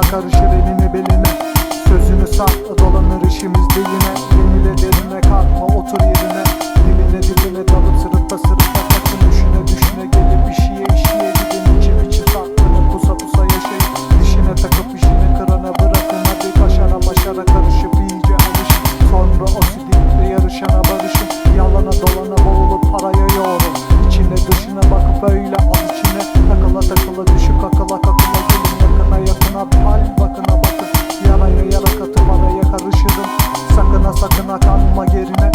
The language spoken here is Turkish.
Takar ışır elini beline. Sözünü sakla dolanır işimizde yine Yenile derine kalkma otur yerine. Diline diline dalıp sırıta sırıta Takın. Düşüne düşüne gelip işiye işiye Gidin. İçim içi saklını pusa pusa yaşayın Dişine takıp işini kırana bırakın. Hadi başara başara karışıp iyice alış. Sonra o silin Sakın akanma yerine.